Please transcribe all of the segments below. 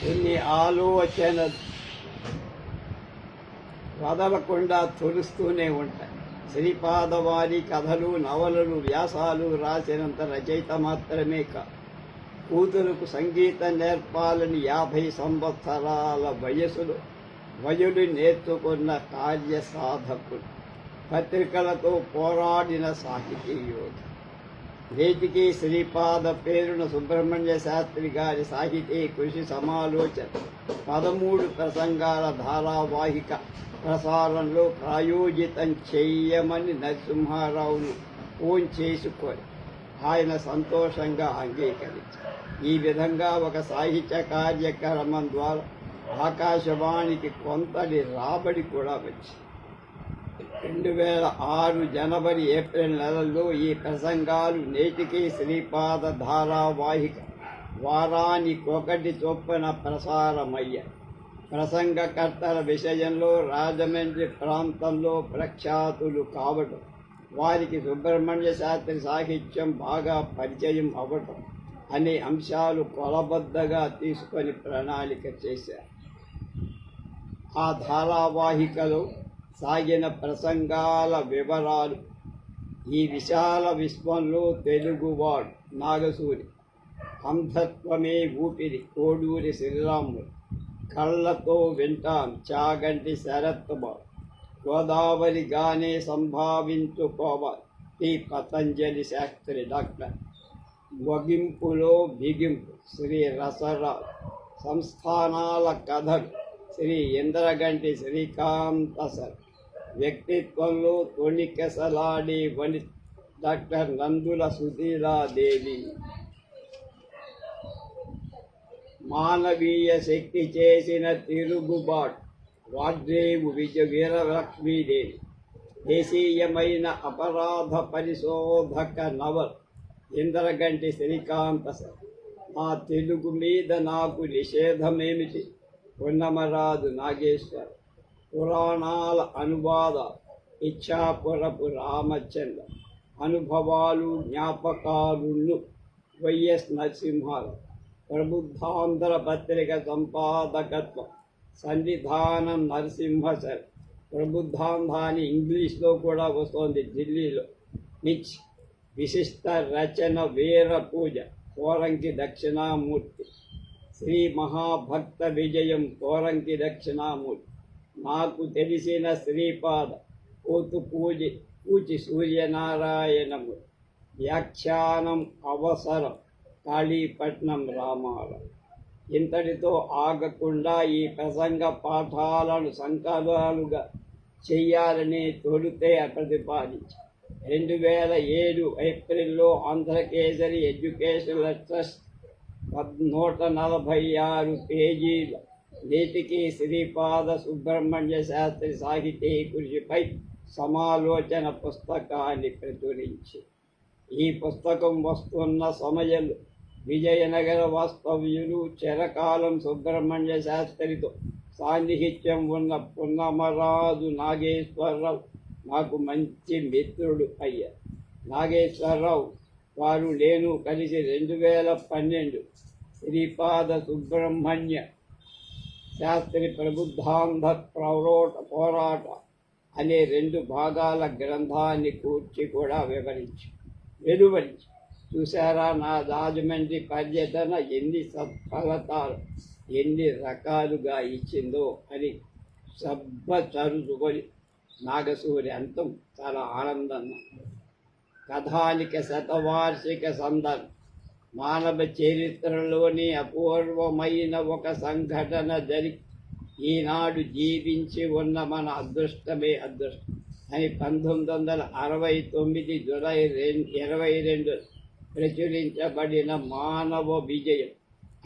కొన్ని ఆలోచన వదలకుండా తొలుస్తూనే ఉంటాయి. శ్రీపాదవారి కథలు నవలలు వ్యాసాలు రాసినంత రచయిత మాత్రమే కాదు కూతురుకు సంగీతం నేర్పాలని యాభై సంవత్సరాల వయసులో వయుడు నేర్చుకున్న కార్య సాధకుడు పత్రికలతో పోరాడిన సాహితీ యోధ వేదికి శ్రీపాద పేరున సుబ్రహ్మణ్య శాస్త్రి గారి సాహితీ కృషి సమాలోచన పదమూడు ప్రసంగాల ధారావాహిక ప్రసారంలో ప్రాయోజితం చెయ్యమని నరసింహారావును ఫోన్ చేసుకొని ఆయన సంతోషంగా అంగీకరించారు. ఈ విధంగా ఒక సాహిత్య కార్యక్రమం ద్వారా ఆకాశవాణికి కొంతటి రాబడి కూడా వచ్చింది. రెండు వేల ఆరు జనవరి ఏప్రిల్ నెలల్లో ఈ ప్రసంగాలు నేటికి శ్రీపాద ధారావాహిక వారానికొకటి చొప్పున ప్రసారమయ్యాయి. ప్రసంగకర్తల విషయంలో రాజమండ్రి ప్రాంతంలో ప్రఖ్యాతులు కావటం వారికి సుబ్రహ్మణ్య శాస్త్రి సాహిత్యం బాగా పరిచయం అవ్వటం అనే అంశాలు కొలబద్దగా తీసుకొని ప్రణాళిక చేశారు. ఆ ధారావాహికలో సాగిన ప్రసంగాల వివరాలు. ఈ విశాల విశ్వంలో తెలుగువాడు నాగసూరి. అంధత్వమే ఊపిరి కోడూరి శ్రీరాముడు. కళ్ళతో వింటాం చాగంటి శరత్బాబు. గోదావరిగానే సంభావించుకోవాలి ఈ పతంజలి శాస్త్రి డాక్టర్. ముగింపులో బిగింపు శ్రీ రసరావు సంస్థానాల కథలు శ్రీ ఇంద్రగంటి శ్రీకాంత సర్. వ్యక్తిత్వంలో తొణికెసలాడి వని డాక్టర్ నందుల సుధీరాదేవి. మానవీయ శక్తి చేసిన తిరుగుబాటు వాగ్దేవు విజయ వీరలక్ష్మీదేవి. దేశీయమైన అపరాధ పరిశోధక నవల్ ఇంద్రగంటి శ్రీకాంత సర్ మా తెలుగు మీద నాకు నిషేధమేమిటి? పొన్నమరాజు నాగేశ్వర్. పురాణాల అనువాద ఇచ్చాపురపు రామచంద్ర అనుభవాలు జ్ఞాపకాలు వైఎస్ నరసింహారావు. ప్రబుద్ధాంధ్ర పత్రిక సంపాదకత్వం సన్నిధానం నరసింహ సార్. ప్రబుద్ధాంధాని ఇంగ్లీష్లో కూడా వస్తోంది ఢిల్లీలో. నిచ్ విశిష్ట రచన వీర పూజ కోరంకి దక్షిణామూర్తి. శ్రీ మహాభక్త విజయం కోరంకి దక్షిణామూర్తి. నాకు తెలిసిన శ్రీపాద కోతు పూజి పూచి సూర్యనారాయణము. వ్యాఖ్యానం అవసరం. కాళీపట్నం రామారావు ఇంతటితో ఆగకుండా ఈ ప్రసంగ పాఠాలను సంకలాలుగా చెయ్యాలని తొలితే ప్రతిపాదించి రెండు వేల ఏడు ఏప్రిల్లో ఆంధ్రకేసరి ఎడ్యుకేషనల్ ట్రస్ట్ నూట నలభై ఆరు పేజీల నేటికి శ్రీపాద సుబ్రహ్మణ్య శాస్త్రి సాహితీ కృషిపై సమాలోచన పుస్తకాన్ని ప్రచురించి. ఈ పుస్తకం వస్తున్న సమయంలో విజయనగర వాస్తవ్యులు చిరకాలం సుబ్రహ్మణ్య శాస్త్రితో సాన్నిహిత్యం ఉన్న పున్నమరాజు నాగేశ్వరరావు నాకు మంచి మిత్రుడు అయ్యారు. నాగేశ్వరరావు వారు నేను కలిసి రెండు వేల పన్నెండు శ్రీపాద సుబ్రహ్మణ్య శాస్త్రి ప్రబుద్ధాంధ ప్రౌరోట పోరాట అనే రెండు భాగాల గ్రంథాన్ని కూర్చి కూడా వివరించి వెలువరించి. చూసారా నా రాజమండ్రి పర్యటన ఎన్ని సత్ఫలతాలు ఎన్ని రకాలుగా ఇచ్చిందో అని సబ్బ చరుచుకొని నాగసూరి అంతం చాలా ఆనందంగా కథానిక శతవార్షిక సందర్భం. మానవ చరిత్రలోని అపూర్వమైన ఒక సంఘటన జరి ఈనాడు జీవించి ఉన్న మన అదృష్టమే అదృష్టం. అని పంతొమ్మిది వందల అరవై తొమ్మిది జులై రెండు ఇరవై రెండు ప్రచురించబడిన మానవ విజయం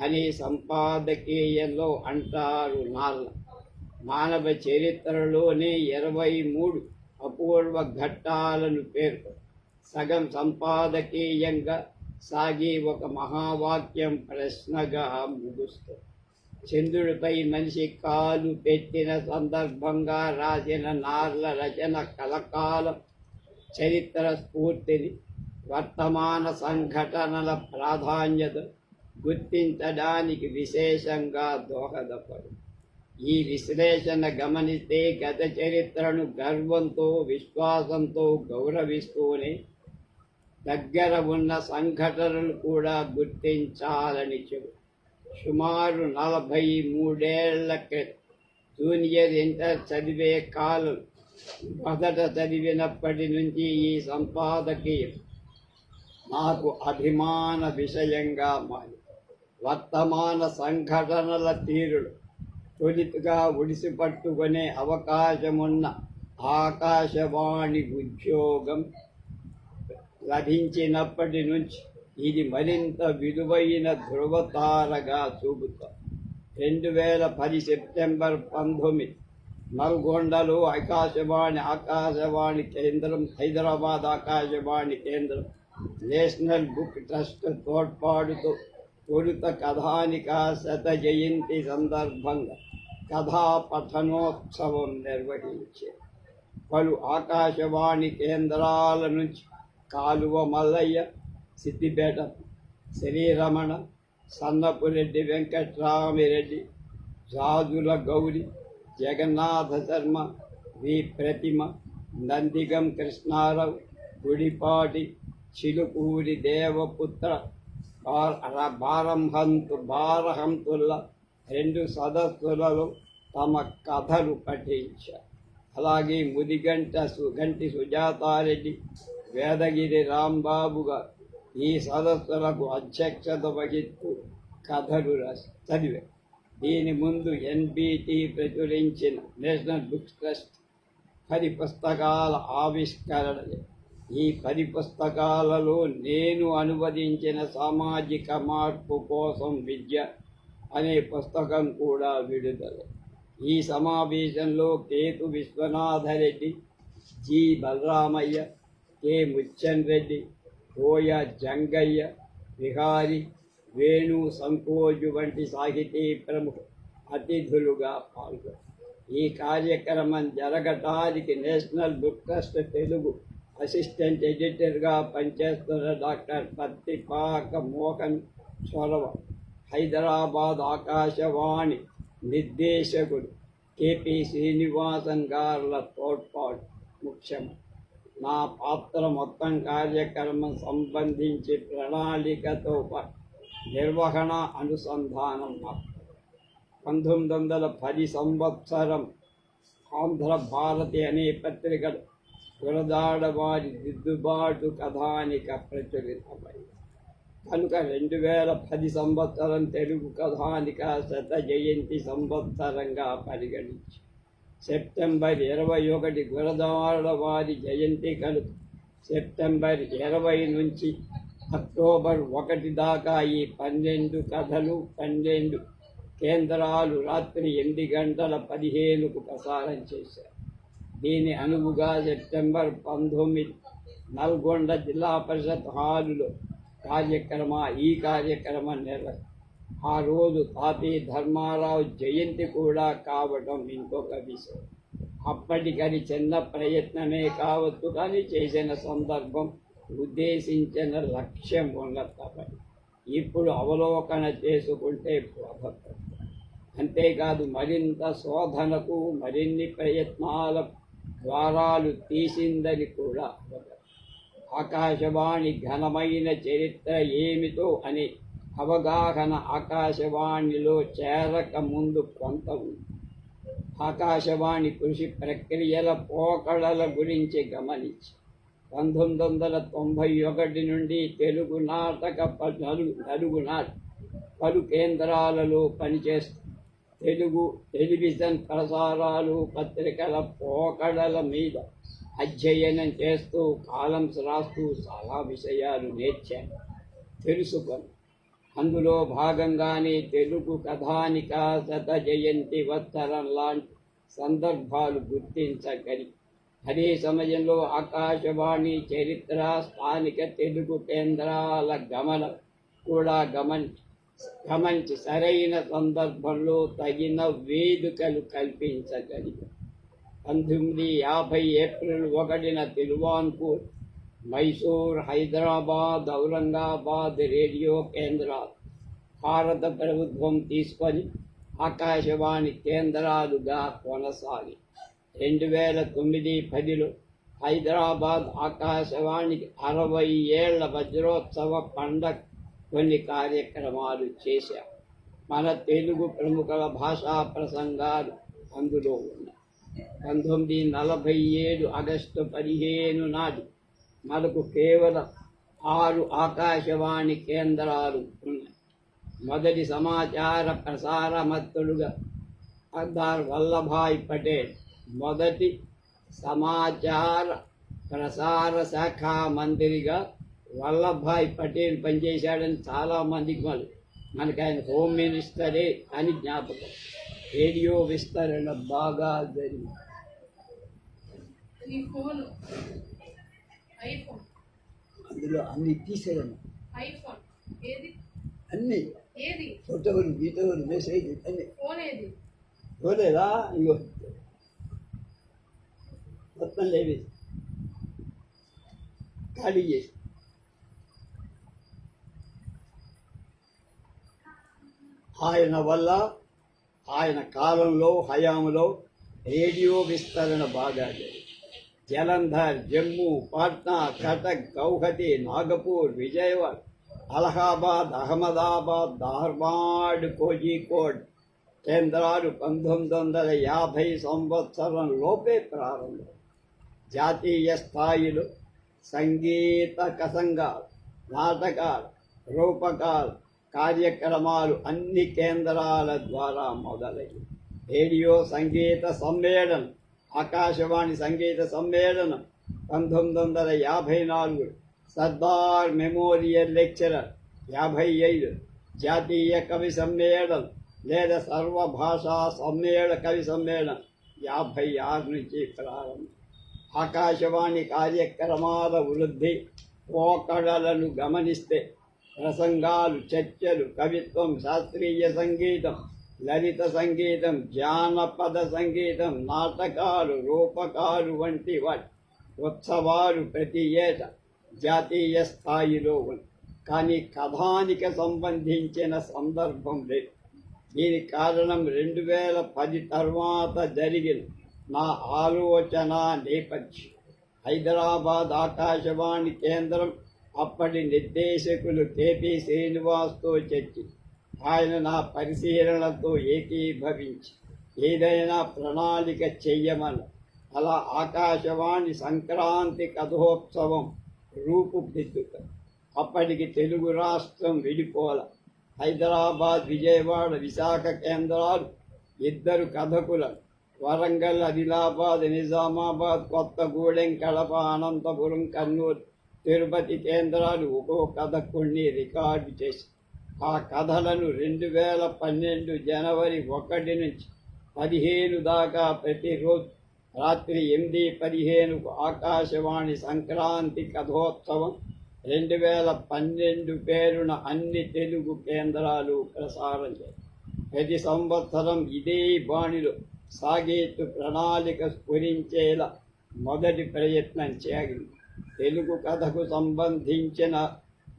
అనే సంపాదకీయంలో అంటారు నాల్ల. మానవ చరిత్రలోనే ఇరవై మూడు అపూర్వ ఘట్టాలను పేర్కొ సగం సంపాదకీయంగా సాగి ఒక మహావాక్యం ప్రశ్నగా ముగుస్తుంది చంద్రుడిపై మనిషి కాలు పెట్టిన సందర్భంగా రాసిన నార్ల రచన కలకాలం చరిత్ర స్ఫూర్తిని వర్తమాన సంఘటనల ప్రాధాన్యత గుర్తించడానికి విశేషంగా దోహదపడు. ఈ విశ్లేషణ గమనిస్తే గత చరిత్రను గర్వంతో విశ్వాసంతో గౌరవిస్తూనే దగ్గర ఉన్న సంఘటనలు కూడా గుర్తించాలని చెబు సుమారు నలభై మూడేళ్ళ క్రితం జూనియర్ ఇంటర్ చదివే కాలం మొదట చదివినప్పటి నుంచి ఈ సంపాదకీయం నాకు అభిమాన విషయంగా మారి వర్తమాన సంఘటనల తీరులు తొలితగా ఉడిసిపట్టుకునే అవకాశమున్న ఆకాశవాణి ఉద్యోగం లభించినప్పటి నుంచి ఇది మరింత విలువైన ధృవతారగా చూపుతాం. రెండు వేల పది సెప్టెంబర్ పంతొమ్మిది నల్గొండలో ఆకాశవాణి ఆకాశవాణి కేంద్రం హైదరాబాద్ ఆకాశవాణి కేంద్రం నేషనల్ బుక్ ట్రస్ట్ తోడ్పాటుతో తొలుత కథానిక శత జయంతి సందర్భంగా కథా పఠనోత్సవం నిర్వహించే పలు ఆకాశవాణి కేంద్రాల నుంచి కాలువ మల్లయ్య సిద్దిపేట శ్రీరమణ సన్నపురెడ్డి వెంకట్రామిరెడ్డి రాజుల గౌరి జగన్నాథ శర్మ వి. ప్రతిమ నందిగం కృష్ణారావు గుడిపాటి చిలుకూరి దేవపుత్ర భారంహంతు భారహంతుల రెండు సదస్సులలో తమ కథలు పఠించారు. అలాగే ముదిగంట సుగంటి సుజాతారెడ్డి వేదగిరి రాంబాబు గారు ఈ సదస్సులకు అధ్యక్షత వహిస్తూ కథలు రాసి చదివే దీని ముందు ఎన్బిటి ప్రచురించిన నేషనల్ బుక్ ట్రస్ట్ పది పుస్తకాల ఆవిష్కరణ ఈ పది పుస్తకాలలో నేను అనువదించిన సామాజిక మార్పు కోసం విద్య అనే పుస్తకం కూడా విడుదల. ఈ సమావేశంలో కేతు విశ్వనాథరెడ్డి జి. బలరామయ్య కె ముచ్చన్ రెడ్డి కోయ జంగయ్య విహారి వేణు సంకోజు వంటి సాహితీ ప్రముఖ అతిథులుగా పాల్గొన్నారు ఈ కార్యక్రమం జరగటానికి national book trust Telugu assistant ఎడిటర్గా పనిచేస్తున్న డాక్టర్ పత్తిపాక మోహన్ చొరవ హైదరాబాద్ ఆకాశవాణి నిర్దేశకుడు కేపీ శ్రీనివాసన్ గారుల తోడ్పాటు ముఖ్యం నా పాత్ర మొత్తం కార్యక్రమం సంబంధించి ప్రణాళికతో నిర్వహణ అనుసంధానం. పంతొమ్మిది వందల పది సంవత్సరం ఆంధ్ర భారతి అనే పత్రిక గురదాడవారి దిద్దుబాటు కథానిక ప్రచురితమైంది కనుక రెండు వేల పది సంవత్సరం తెలుగు కథానిక శత జయంతి సంవత్సరంగా పరిగణించి సెప్టెంబర్ ఇరవై ఒకటి గురదవాడ వారి జయంతి కనుక సెప్టెంబర్ ఇరవై నుంచి అక్టోబర్ ఒకటి దాకా ఈ పన్నెండు కథలు పన్నెండు కేంద్రాలు రాత్రి ఎనిమిది గంటల పదిహేనుకు ప్రసారం చేశారు. దీని అనువుగా సెప్టెంబర్ పంతొమ్మిది నల్గొండ జిల్లా పరిషత్ హాలులో కార్యక్రమ ఈ కార్యక్రమం నిర్వహించారు ఆ రోజు తాపీ ధర్మారావు జయంతి కూడా కావడం ఇంకొక విషయం. అప్పటికది చిన్న ప్రయత్నమే కావచ్చు కానీ చేసిన సందర్భం ఉద్దేశించిన లక్ష్యం ఉన్నతపడి ఇప్పుడు అవలోకన చేసుకుంటే బోధపడుతుంది అంతేకాదు మరింత శోధనకు మరిన్ని ప్రయత్నాల ద్వారాలు తీసిందని కూడా ఆకాశవాణి ఘనమైన చరిత్ర ఏమిటో అని అవగాహన ఆకాశవాణిలో చేరక ముందు కొంత ఉంది. ఆకాశవాణి కృషి ప్రక్రియల పోకడల గురించి గమనించి పంతొమ్మిది వందల తొంభై ఒకటి నుండి తెలుగు నాటక ప- నలుగు నలుగు పలు కేంద్రాలలో పనిచేస్తూ తెలుగు టెలివిజన్ ప్రసారాలు పత్రికల పోకడల మీద అధ్యయనం చేస్తూ కాలమ్స్ రాస్తూ చాలా విషయాలు నేర్చాను. తెలుసుకొని అందులో భాగంగానే తెలుగు కథానిక శత జయంతి వత్సరం లాంటి సందర్భాలు గుర్తించగలి. అదే సమయంలో ఆకాశవాణి చరిత్ర స్థానిక తెలుగు కేంద్రాల గమన కూడా గమనించి గమనించి సరైన సందర్భంలో తగిన వేదికలు కల్పించగలిగారు పంతొమ్మిది యాభై ఏప్రిల్ ఒకటిన తిరువాన్పూర్ మైసూర్ హైదరాబాద్ ఔరంగాబాద్ రేడియో కేంద్రాలు. భారత ప్రభుత్వం తీసుకొని ఆకాశవాణి కేంద్రాలుగా కొనసాగి రెండు వేల తొమ్మిది పదిలో హైదరాబాద్ ఆకాశవాణికి అరవై ఏళ్ళ వజ్రోత్సవ పండగ కొన్ని కార్యక్రమాలు చేశాం. మన తెలుగు ప్రముఖుల భాషా ప్రసంగాలు అందులో ఉన్నాయి. పంతొమ్మిది నలభై ఏడు ఆగస్టు పదిహేను నాడు మనకు కేవలం ఆరు ఆకాశవాణి కేంద్రాలు ఉన్నాయి. మొదటి సమాచార ప్రసారమత్తుడుగా సర్దార్ వల్లభాయ్ పటేల్ మొదటి సమాచార ప్రసార శాఖ మంత్రిగా వల్లభాయ్ పటేల్ పనిచేశాడని చాలామందికి మళ్ళీ మనకి ఆయన హోమ్ మినిస్టరే అని జ్ఞాపకం. రేడియో విస్తరణ బాగా జరిగింది. ఐఫోన్. అందులో అన్ని తీసేయను. ఐఫోన్. ఏది? అన్ని. ఏది? ఫోటోలు గీటోలు మెసేజ్ అన్ని. ఫోన్ ఏది చూడలేదా ఇగో. మొత్తం లేవి. ఖాళీ చేసి. ఆయన వల్ల ఆయన కాలంలో హయాంలో రేడియో విస్తరణ బాగా జరిగింది. జలంధర్ జమ్మూ పాట్నా కటక్ గౌహతి నాగపూర్ విజయవాడ అలహాబాద్ అహ్మదాబాద్ ధార్వాడ్ కోజికోడ్ కేంద్రాలు పంతొమ్మిది వందల యాభై సంవత్సరంలోపే ప్రారంభం. జాతీయ స్థాయిలో సంగీత కసంగాలు నాటకాలు రూపకాలు కార్యక్రమాలు అన్ని కేంద్రాల ద్వారా మొదలయ్యాయి. రేడియో సంగీత సమ్మేళనం ఆకాశవాణి సంగీత సమ్మేళనం పంతొమ్మిది వందల యాభై నాలుగు. సర్దార్ మెమోరియల్ లెక్చరర్ యాభై ఐదు. జాతీయ కవి సమ్మేళనం లేదా సర్వభాషా సమ్మేళన కవి సమ్మేళనం యాభై ఆరు నుంచి ప్రారంభం. ఆకాశవాణి కార్యక్రమాల వృద్ధి పోకడలను గమనిస్తే ప్రసంగాలు చర్చలు కవిత్వం శాస్త్రీయ సంగీతం లలిత సంగీతం జానపద సంగీతం నాటకాలు రూపకాలు వంటి వాటి ఉత్సవాలు ప్రతి ఏటా జాతీయ స్థాయిలో ఉంది కానీ కథానికి సంబంధించిన సందర్భం లేదు. దీని కారణం రెండు వేల పది తర్వాత జరిగిన నా ఆలోచన నేపథ్యం. హైదరాబాద్ ఆకాశవాణి కేంద్రం అప్పటి నిర్దేశకులు కేపీ శ్రీనివాస్తో చర్చించి ఆయన నా పరిశీలనతో ఏకీభవించి ఏదైనా ప్రణాళిక చెయ్యమని. అలా ఆకాశవాణి సంక్రాంతి కథోత్సవం రూపుదిద్దుక అప్పటికి తెలుగు రాష్ట్రం విడిపోల. హైదరాబాద్ విజయవాడ విశాఖ కేంద్రాలు ఇద్దరు కథకులను. వరంగల్ ఆదిలాబాద్ నిజామాబాద్ కొత్తగూడెం కడప అనంతపురం కర్నూలు తిరుపతి కేంద్రాలు ఒక్కో కథకుణ్ణి రికార్డు చేసి ఆ కథలను రెండు వేల పన్నెండు జనవరి ఒకటి నుంచి పదిహేను దాకా ప్రతిరోజు రాత్రి ఎనిమిది పదిహేనుకు ఆకాశవాణి సంక్రాంతి కథోత్సవం రెండు వేల పన్నెండు పేరున అన్ని తెలుగు కేంద్రాలు ప్రసారం చేశాయి. ప్రతి సంవత్సరం ఇదే బాణిలో సాగేతు ప్రణాళిక స్ఫురించేలా మొదటి ప్రయత్నం చేయాలి తెలుగు కథకు సంబంధించిన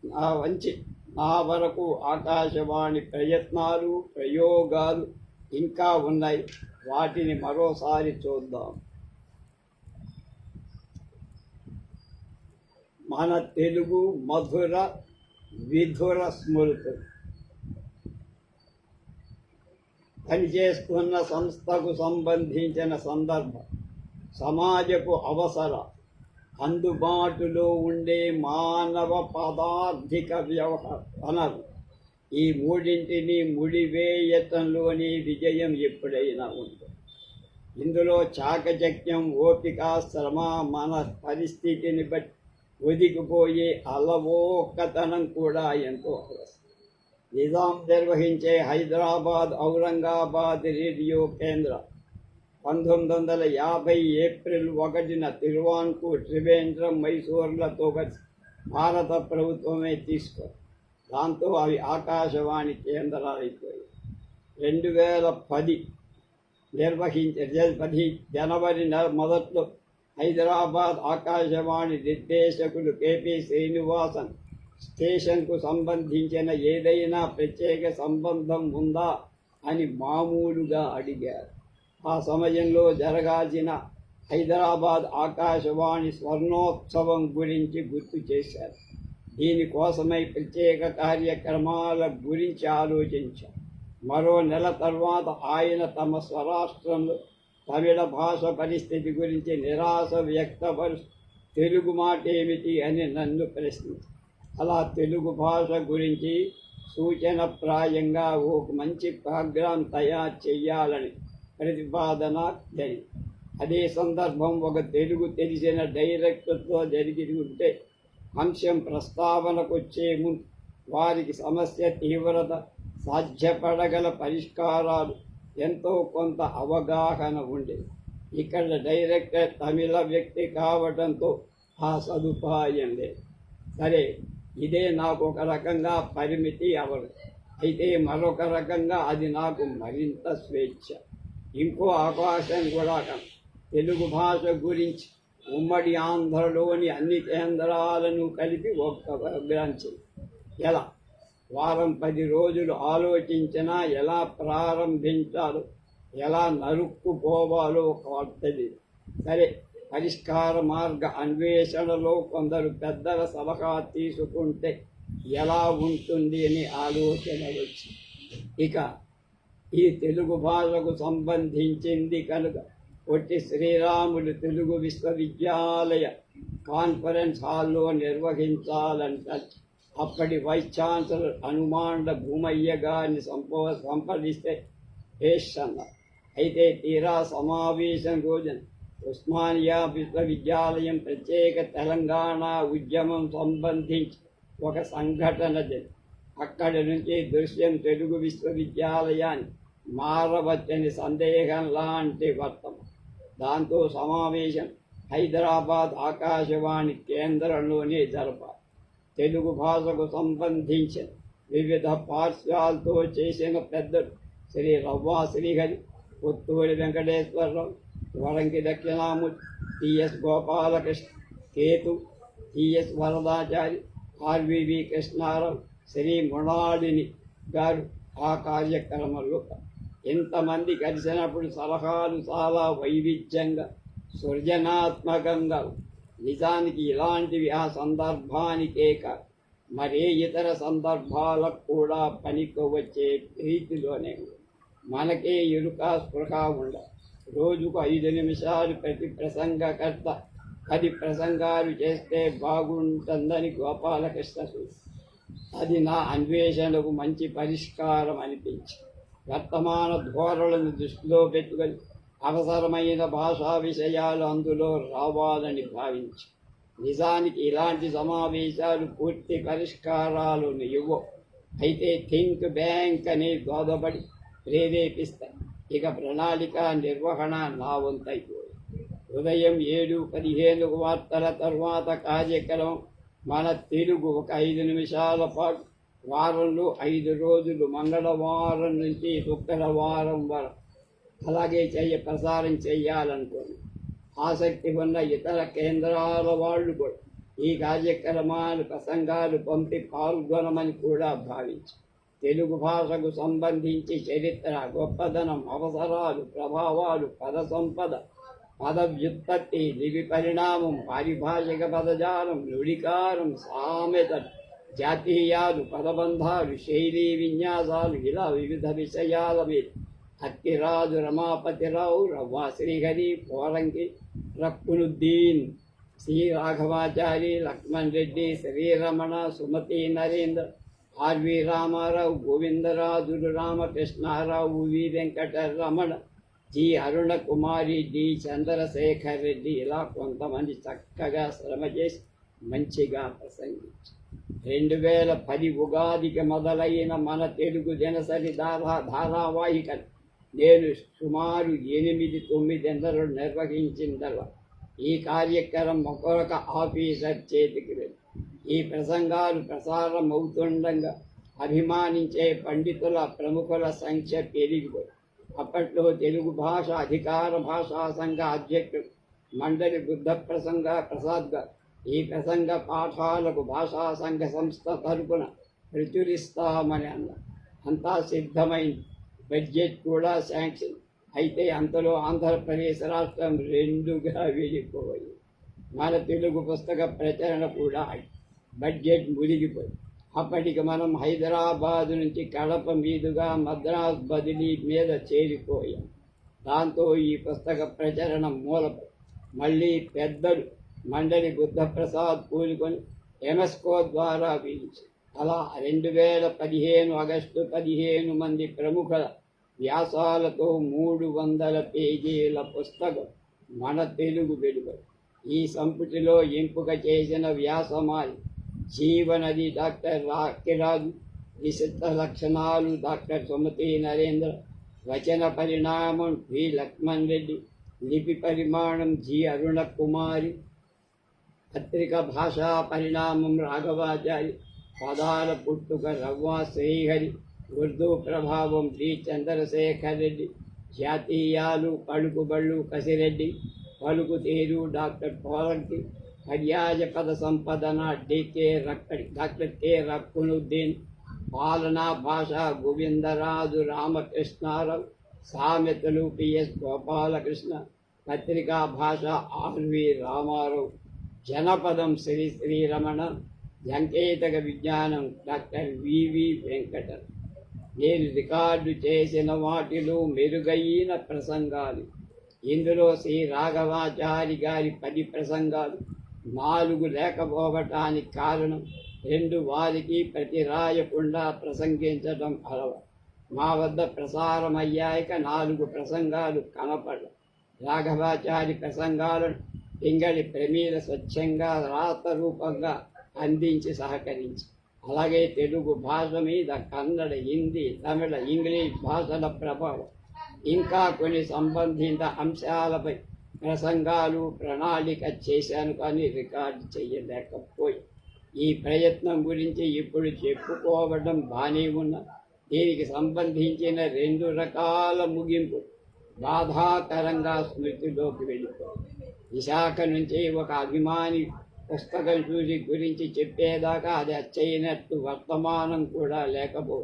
నా వంచి నా వరకు ఆకాశవాణి ప్రయత్నాలు ప్రయోగాలు ఇంకా ఉన్నాయి. వాటిని మరోసారి చూద్దాం. మన తెలుగు మధుర విధుర స్మృతులు పనిచేస్తున్న సంస్థకు సంబంధించిన సందర్భం. సమాజపు అవసరం అందుబాటులో ఉండే మానవ పదార్థిక వ్యవహార వనరు ఈ మూడింటిని ముడివేయతంలోని విజయం ఎప్పుడైనా ఉంటుంది ఇందులో చాకచక్యం ఓపిక శ్రమ మన పరిస్థితిని బట్టి ఒదిగిపోయే అలవోకతనం కూడా ఎంతో అవసరం. నిజాం నిర్వహించే హైదరాబాద్ ఔరంగాబాద్ రేడియో కేంద్రం పంతొమ్మిది వందల యాభై ఏప్రిల్ ఒకటిన తిరువాన్కూర్ త్రివేంద్రం మైసూర్లతో కలిసి భారత ప్రభుత్వమే తీసుకో. దాంతో అవి ఆకాశవాణి కేంద్రాలు రెండు వేల పది నిర్వహించే పది జనవరి నెల మొదట్లో హైదరాబాద్ ఆకాశవాణి నిర్దేశకులు కేపీ శ్రీనివాసన్ స్టేషన్కు సంబంధించిన ఏదైనా ప్రత్యేక సంబంధం ఉందా అని మామూలుగా అడిగారు. ఆ సమయంలో జరగాల్సిన హైదరాబాద్ ఆకాశవాణి స్వర్ణోత్సవం గురించి గుర్తు చేశారు. దీనికోసమై ప్రత్యేక కార్యక్రమాల గురించి ఆలోచించారు. మరో నెల తర్వాత ఆయన తమ స్వరాష్ట్రంలో తమిళ భాష పరిస్థితి గురించి నిరాశ వ్యక్తపరుస్తూ తెలుగు మాట ఏమిటి అని నన్ను ప్రశ్నించారు. అలా తెలుగు భాష గురించి సూచనప్రాయంగా ఒక మంచి ప్రోగ్రాం తయారు చేయాలని ప్రతిపాదన జరిగింది అదే సందర్భం ఒక తెలుగు తెలిసిన డైరెక్టర్తో జరిగి ఉంటే అంశం ప్రస్తావనకు వచ్చే ముందు వారికి సమస్య తీవ్రత సాధ్యపడగల పరిష్కారాలు ఎంతో కొంత అవగాహన ఉండేది ఇక్కడ డైరెక్టర్ తమిళ వ్యక్తి కావడంతో ఆ సదుపాయం లేదు. సరే ఇదే నాకు ఒక రకంగా పరిమితి అవరు అయితే మరొక రకంగా అది నాకు మరింత స్వేచ్ఛ. ఇంకో అవకాశం కూడా తెలుగు భాష గురించి ఉమ్మడి ఆంధ్రలోని అన్ని కేంద్రాలను కలిపి ఒక్క గ్రంథం. ఎలా? వారం పది రోజులు ఆలోచించినా ఎలా ప్రారంభించాలో ఎలా నరుక్కుపోవాలో తెలియదు సరే పరిష్కార మార్గ అన్వేషణలో కొందరు పెద్దల సలహా తీసుకుంటే ఎలా ఉంటుంది అని ఆలోచన వచ్చి ఇక ఈ తెలుగు భాషకు సంబంధించింది కనుక పొట్టి శ్రీరాములు తెలుగు విశ్వవిద్యాలయ కాన్ఫరెన్స్ హాల్లో నిర్వహించాలంట. అప్పటి వైస్ ఛాన్సలర్ హనుమాండ భూమయ్య గారిని సంపో సంప్రదిస్తే వేష్ అయితే తీరా సమావేశం రోజున ఉస్మానియా విశ్వవిద్యాలయం ప్రత్యేక తెలంగాణ ఉద్యమం సంబంధించి ఒక సంఘటన అక్కడి నుంచి దృశ్యం తెలుగు విశ్వవిద్యాలయాన్ని మారవచ్చని సందేహం లాంటి వర్తం దాంతో సమావేశం హైదరాబాద్ ఆకాశవాణి కేంద్రంలోనే జరపాలి. తెలుగు భాషకు సంబంధించిన వివిధ పార్శ్వాలతో చేసిన పెద్దలు Shri Ravva Srihari Putturi Venkateswara Rao Varanki Dakshinamurthy TS Gopalakrishna Ketu TS Varadachari RVV Krishna Rao Shri Mrinalini garu ఆ కార్యక్రమంలో ఎంతమంది కలిసినప్పుడు సలహాలు చాలా వైవిధ్యంగా సృజనాత్మకంగా నిజానికి ఇలాంటివి ఆ సందర్భానికే కాదు మరే ఇతర సందర్భాలకు కూడా పనికి వచ్చే రీతిలోనే మనకే ఎరుక స్పృహ ఉండ రోజుకు ఐదు నిమిషాలు ప్రతి ప్రసంగకర్త పది ప్రసంగాలు చేస్తే బాగుంటుందని గోపాలకృష్ణ అది నా అన్వేషణకు మంచి పరిష్కారం అనిపించింది. వర్తమాన ధోరణులను దృష్టిలో పెట్టుకొని అవసరమైన భాషా విషయాలు అందులో రావాలని భావించి నిజానికి ఇలాంటి సమావేశాలు పూర్తి పరిష్కారాలను ఇవ్వవు అయితే థింక్ బ్యాంక్ అనే దోదబడి ప్రేరేపిస్తాయి ఇక ప్రణాళిక నిర్వహణ నా వంతైపోయి. ఉదయం ఏడు పదిహేను వార్తల తర్వాత కార్యక్రమం మన తెలుగు ఒక ఐదు నిమిషాల పాటు వారంలో ఐదు రోజులు మంగళవారం నుంచి శుక్రవారం వరకు అలాగే చేయ ప్రసారం చేయాలనుకోండి ఆసక్తి ఉన్న ఇతర కేంద్రాల వాళ్ళు కూడా ఈ కార్యక్రమాలు ప్రసంగాలు పంపి పాల్గొనమని కూడా భావించి. తెలుగు భాషకు సంబంధించి చరిత్ర గొప్పదనం అవసరాలు ప్రభావాలు పద సంపద పద వ్యుత్పత్తి లిపి పరిణామం పారిభాషిక పదజాలం నుడికారం సామెతలు జాతీయాలు పదబంధాలు శైలీ విన్యాసాలు ఇలా వివిధ విషయాల మీద Akkiraju Ramapatirao Ravva Srihari Poranki Rakkunuddin Shri Raghavachari Lakshman Reddy Sriramana Sumathi Narendra RV Rama Rao Govindarajulu Ramakrishna Rao V. Venkataramana G. Aruna Kumari D. Chandrasekhar Reddy. ఇలా కొంతమంది చక్కగా శ్రమ చేసి మంచిగా ప్రసంగించారు. రెండు వేల పది ఉగాదికి మొదలైన మన తెలుగు దినసరి ధారా ధారావాహికలు. నేను సుమారు ఎనిమిది తొమ్మిది నెలలు నిర్వహించిందల్లా ఈ కార్యక్రమం ఒక్కొక్క ఆఫీసర్ చేతికి వెళ్ళి ఈ ప్రసంగాలు ప్రసారం అవుతుండగా అభిమానించే పండితుల ప్రముఖుల సంఖ్య పెరిగిపోయి అప్పట్లో తెలుగు భాష అధికార భాషా సంఘ అధ్యక్షుడు మండలి బుద్ధ ప్రసంగ ప్రసాద్ గారు ఈ ప్రసంగ పాఠాలకు భాషా సంఘ సంస్థ తరపున ప్రచురిస్తామని అన్న అంతా సిద్ధమైంది. బడ్జెట్ కూడా శాంక్షన్. అయితే అంతలో ఆంధ్రప్రదేశ్ రాష్ట్రం రెండుగా విడిపోయి మన తెలుగు పుస్తక ప్రచరణ కూడా బడ్జెట్ మునిగిపోయి. అప్పటికి మనం హైదరాబాద్ నుంచి కడప మీదుగా మద్రాస్ బదిలీ మీద చేరిపోయాం. దాంతో ఈ పుస్తక ప్రచరణ మూలపై మళ్ళీ పెద్దలు మండలి బుద్ధప్రసాద్ కూలుకొని ఎమస్కో ద్వారా పిలిచి అలా రెండు వేల పదిహేను ఆగస్టు పదిహేను మంది ప్రముఖుల వ్యాసాలతో మూడు వందల పేజీల పుస్తకం మన తెలుగు వెలుగు ఈ సంపుటిలో ఎంపిక చేసిన వ్యాసమాలి జీవనది డాక్టర్ రాకిరాజు విశిష్ట లక్షణాలు డాక్టర్ సుమతి నరేంద్ర వచన పరిణామం వి లక్ష్మణ్ రెడ్డి లిపి పరిమాణం జి అరుణ కుమారి పత్రిక భాషా పరిణామం రాఘవాచారి పదాల పుట్టుక రవ్వ శ్రీహరి ఉర్దూ ప్రభావం శ్రీ చంద్రశేఖర్ రెడ్డి జాతీయాలు పలుకుబళ్ళు కసిరెడ్డి పలుకు తీరు డాక్టర్ పోలంకి పర్యాయ పద సంపదన డికే రక్కడి డాక్టర్ కె. రక్కునుద్దీన్ పాలనా భాష గోవిందరాజు రామకృష్ణారావు సామెతలు పిఎస్ గోపాలకృష్ణ పత్రికా భాష ఆర్వి రామారావు. జనపదం శ్రీ శ్రీరమణ సంకేతక విజ్ఞానం డాక్టర్ వివి వెంకట నేను రికార్డు చేసిన వాటిలో మెరుగైన ప్రసంగాలు ఇందులో శ్రీ రాఘవాచారి గారి పది ప్రసంగాలు నాలుగు లేకపోవటానికి కారణం రెండు వారికి ప్రతి రాయకుండా ప్రసంగించడం అలవాటు. మా వద్ద ప్రసారమయ్యాక నాలుగు ప్రసంగాలు కనపడ రాఘవాచారి ప్రసంగాలను పింగళి ప్రమీల స్వచ్ఛంగా రాత రూపంగా అందించి సహకరించి. అలాగే తెలుగు భాష మీద కన్నడ హిందీ తమిళ ఇంగ్లీష్ భాషల ప్రభావం. ఇంకా కొన్ని సంబంధిత అంశాలపై ప్రసంగాలు ప్రణాళిక చేశాను కానీ రికార్డు చేయలేకపోయి. ఈ ప్రయత్నం గురించి ఇప్పుడు చెప్పుకోవడం బాగానే ఉన్న. దీనికి సంబంధించిన రెండు రకాల ముగింపు బాధాకరంగా స్మృతిలోకి వెళ్ళిపోయింది. విశాఖ నుంచి ఒక అభిమాని పుస్తకం చూసి గురించి చెప్పేదాకా అది అచ్చయినట్టు వర్తమానం కూడా లేకపో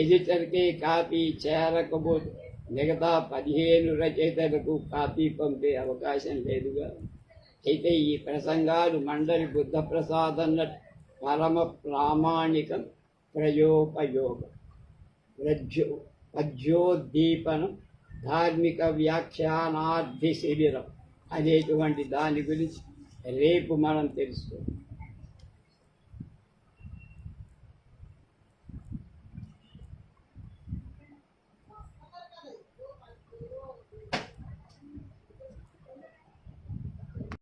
ఎడిటర్కి కాపీ చేరకపోతే మిగతా పదిహేను రచయితలకు కాపీ పంపే అవకాశం లేదుగా. అయితే ఈ ప్రసంగాలు మండలి బుద్ధప్రసాద్ అన్నట్టు పరమ ప్రామాణికం ప్రయోపయోగం. ప్రజ్యో పద్యోద్దీపనం ధార్మిక వ్యాఖ్యానార్థి శిబిరం. అనేటువంటి దాని గురించి రేపు మనం తెలుసుకో